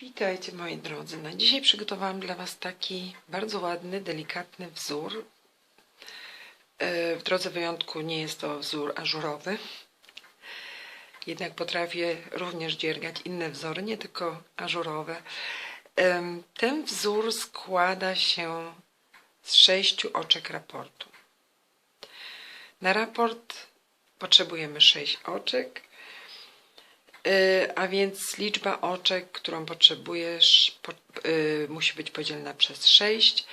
Witajcie moi drodzy. Na dzisiaj przygotowałam dla Was taki bardzo ładny, delikatny wzór. E, W drodze wyjątku nie jest to wzór ażurowy. Jednak potrafię również dziergać inne wzory, nie tylko ażurowe. Ten wzór składa się z sześciu oczek raportu. Na raport potrzebujemy sześć oczek. Y, A więc liczba oczek, którą potrzebujesz, po, y, musi być podzielona przez 6.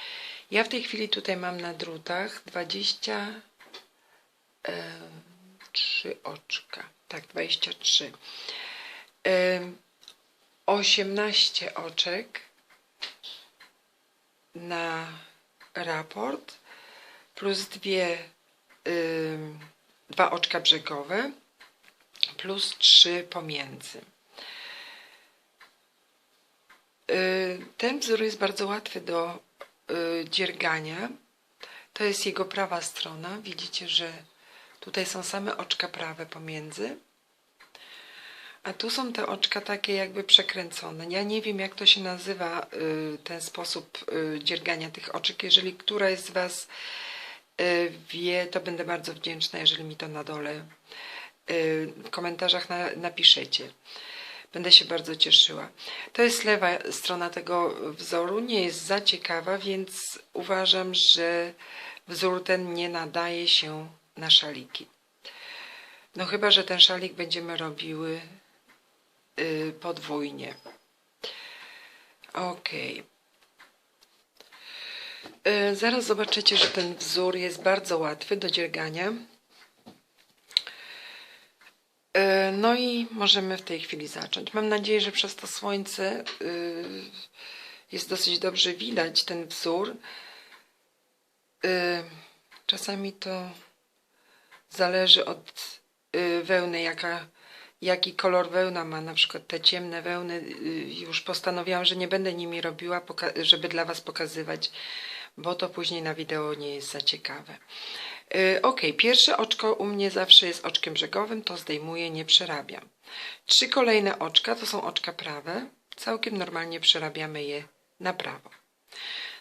Ja w tej chwili tutaj mam na drutach 23 oczka. Tak, 23. Y, 18 oczek na raport plus dwie, y, dwa oczka brzegowe plus 3 pomiędzy. Y, Ten wzór jest bardzo łatwy do y, dziergania. To jest jego prawa strona. Widzicie, że tutaj są same oczka prawe pomiędzy. A tu są te oczka takie jakby przekręcone. Ja nie wiem, jak to się nazywa, y, ten sposób dziergania tych oczek. Jeżeli któraś z Was wie, to będę bardzo wdzięczna, jeżeli mi to na dole w komentarzach na, napiszecie. Będę się bardzo cieszyła. To jest lewa strona tego wzoru, nie jest za ciekawa, więc uważam, że wzór ten nie nadaje się na szaliki. No chyba, że ten szalik będziemy robiły y, podwójnie. Ok. Y, zaraz zobaczycie, że ten wzór jest bardzo łatwy do dziergania. E, No i możemy w tej chwili zacząć. Mam nadzieję, że przez to słońce y, jest dosyć dobrze widać ten wzór. Y, Czasami to zależy od y, wełny, jaka, jaki kolor wełna ma. Na przykład te ciemne wełny już postanowiłam, że nie będę nimi robiła, żeby dla Was pokazywać, bo to później na wideo nie jest za ciekawe. Y, Ok, pierwsze oczko u mnie zawsze jest oczkiem brzegowym, to zdejmuję, nie przerabiam. Trzy kolejne oczka to są oczka prawe, całkiem normalnie przerabiamy je na prawo.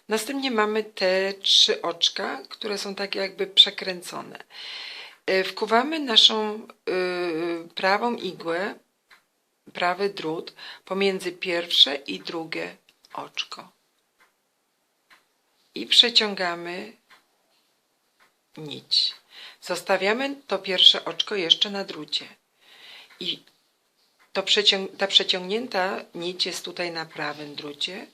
Następnie mamy te trzy oczka, które są tak jakby przekręcone. Y, Wkuwamy naszą y, prawą igłę, prawy drut pomiędzy pierwsze i drugie oczko. I przeciągamy nić. Zostawiamy to pierwsze oczko jeszcze na drucie. I to przeciąg ta przeciągnięta nić jest tutaj na prawym drucie,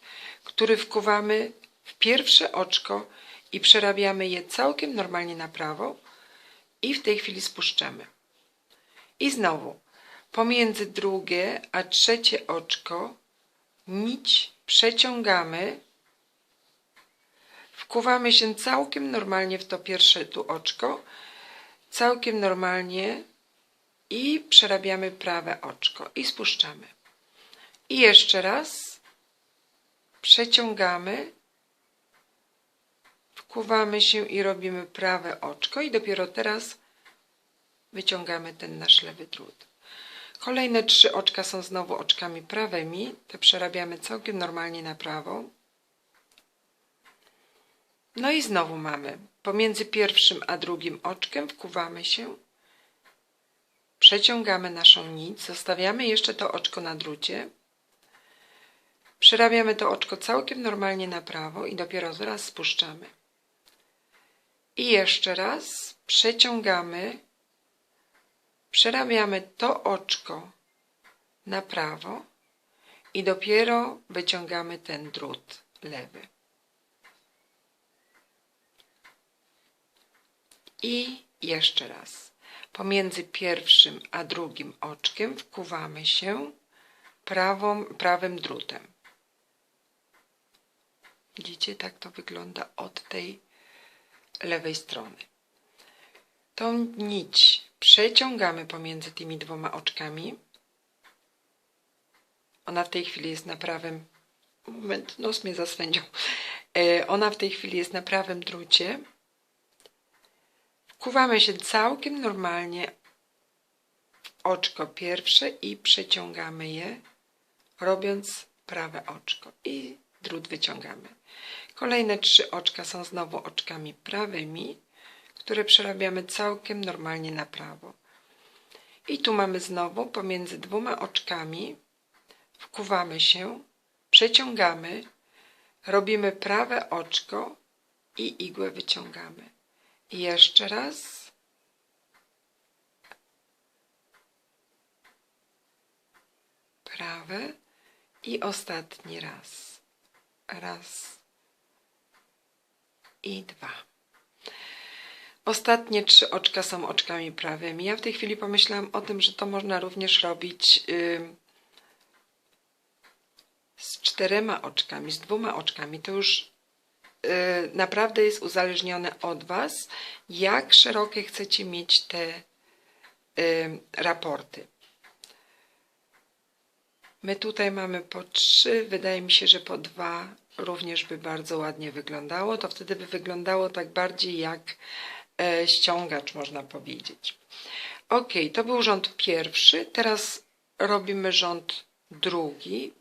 który wkuwamy w pierwsze oczko i przerabiamy je całkiem normalnie na prawo i w tej chwili spuszczamy. I znowu pomiędzy drugie a trzecie oczko nić przeciągamy wkuwamy się całkiem normalnie w to pierwsze tu oczko, całkiem normalnie i przerabiamy prawe oczko i spuszczamy. I jeszcze raz przeciągamy, wkuwamy się i robimy prawe oczko i dopiero teraz wyciągamy ten nasz lewy drut. Kolejne trzy oczka są znowu oczkami prawymi, te przerabiamy całkiem normalnie na prawo. No i znowu mamy. Pomiędzy pierwszym a drugim oczkiem wkuwamy się, przeciągamy naszą nić, zostawiamy jeszcze to oczko na drucie, przerabiamy to oczko całkiem normalnie na prawo i dopiero zaraz spuszczamy. I jeszcze raz przeciągamy, przerabiamy to oczko na prawo i dopiero wyciągamy ten drut lewy. I jeszcze raz. Pomiędzy pierwszym a drugim oczkiem wkuwamy się prawą, prawym drutem. Widzicie, tak to wygląda od tej lewej strony. Tą nić przeciągamy pomiędzy tymi dwoma oczkami. Ona w tej chwili jest na prawym. Moment, nos mnie zaswędził. E, Ona w tej chwili jest na prawym drucie. Wkuwamy się całkiem normalnie w oczko pierwsze i przeciągamy je, robiąc prawe oczko i drut wyciągamy. Kolejne trzy oczka są znowu oczkami prawymi, które przerabiamy całkiem normalnie na prawo. I tu mamy znowu pomiędzy dwoma oczkami, wkuwamy się, przeciągamy, robimy prawe oczko i igłę wyciągamy. I jeszcze raz. Prawe i ostatni raz. Raz i dwa. Ostatnie trzy oczka są oczkami prawymi. Ja w tej chwili pomyślałam o tym, że to można również robić ym, z czterema oczkami, z dwoma oczkami. To już naprawdę jest uzależnione od Was, jak szerokie chcecie mieć te y, raporty. My tutaj mamy po trzy, wydaje mi się, że po dwa również by bardzo ładnie wyglądało. To wtedy by wyglądało tak bardziej jak e, ściągacz, można powiedzieć. Ok, to był rząd pierwszy. Teraz robimy rząd drugi,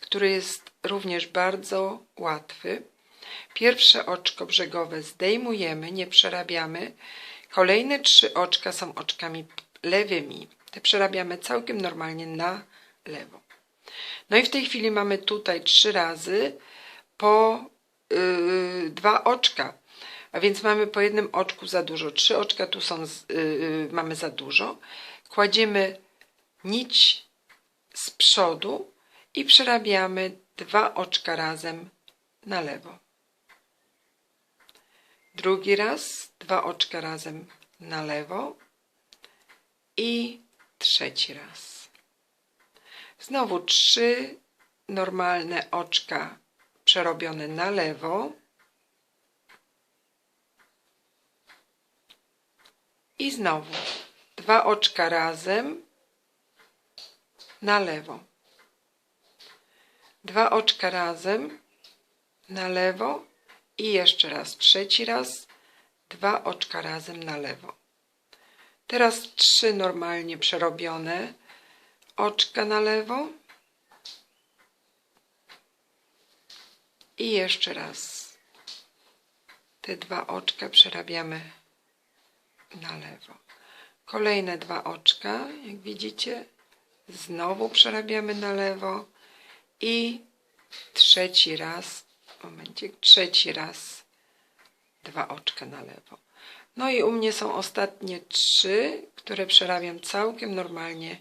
który jest również bardzo łatwy. Pierwsze oczko brzegowe zdejmujemy, nie przerabiamy. Kolejne trzy oczka są oczkami lewymi. Te przerabiamy całkiem normalnie na lewo. No i w tej chwili mamy tutaj trzy razy po yy, dwa oczka. A więc mamy po jednym oczku za dużo. Trzy oczka tu są, z, yy, mamy za dużo. Kładziemy nić z przodu i przerabiamy dwa oczka razem na lewo. Drugi raz dwa oczka razem na lewo i trzeci raz. Znowu trzy normalne oczka przerobione na lewo i znowu dwa oczka razem na lewo. Dwa oczka razem na lewo i jeszcze raz, trzeci raz, dwa oczka razem na lewo. Teraz trzy normalnie przerobione oczka na lewo i jeszcze raz te dwa oczka przerabiamy na lewo. Kolejne dwa oczka, jak widzicie, znowu przerabiamy na lewo i trzeci raz, momencik, trzeci raz dwa oczka na lewo. No i u mnie są ostatnie trzy, które przerabiam całkiem normalnie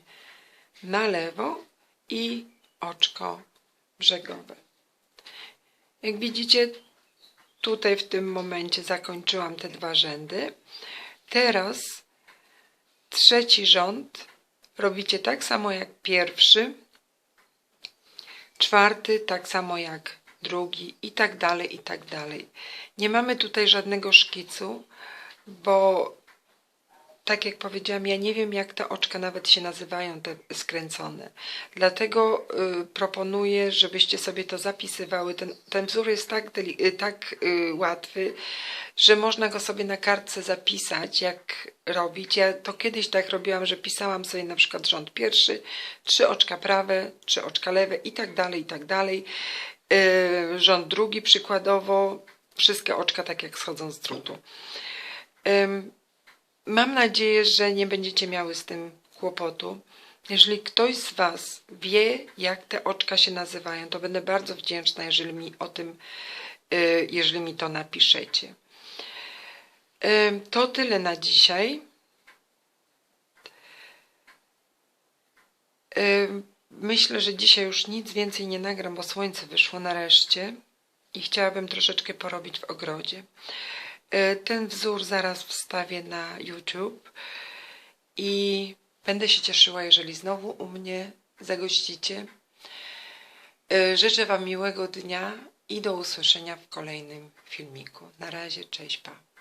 na lewo i oczko brzegowe. Jak widzicie, tutaj w tym momencie zakończyłam te dwa rzędy. Teraz trzeci rząd robicie tak samo jak pierwszy, czwarty tak samo jak drugi i tak dalej, i tak dalej. Nie mamy tutaj żadnego szkicu, bo tak jak powiedziałam, ja nie wiem, jak te oczka nawet się nazywają, te skręcone. Dlatego y, proponuję, żebyście sobie to zapisywały. Ten, ten wzór jest tak, y, tak y, łatwy, że można go sobie na kartce zapisać, jak robić. Ja to kiedyś tak robiłam, że pisałam sobie na przykład rząd pierwszy, trzy oczka prawe, trzy oczka lewe i tak dalej, i tak dalej. Y, rząd drugi przykładowo, wszystkie oczka tak jak schodzą z drutu. Mam nadzieję, że nie będziecie miały z tym kłopotu. Jeżeli ktoś z Was wie, jak te oczka się nazywają, to będę bardzo wdzięczna, jeżeli mi o tym, y, jeżeli mi to napiszecie. To tyle na dzisiaj. Myślę, że dzisiaj już nic więcej nie nagram, bo słońce wyszło nareszcie i chciałabym troszeczkę porobić w ogrodzie. E, ten wzór zaraz wstawię na YouTube i będę się cieszyła, jeżeli znowu u mnie zagościcie. E, życzę Wam miłego dnia i do usłyszenia w kolejnym filmiku. Na razie, cześć, pa.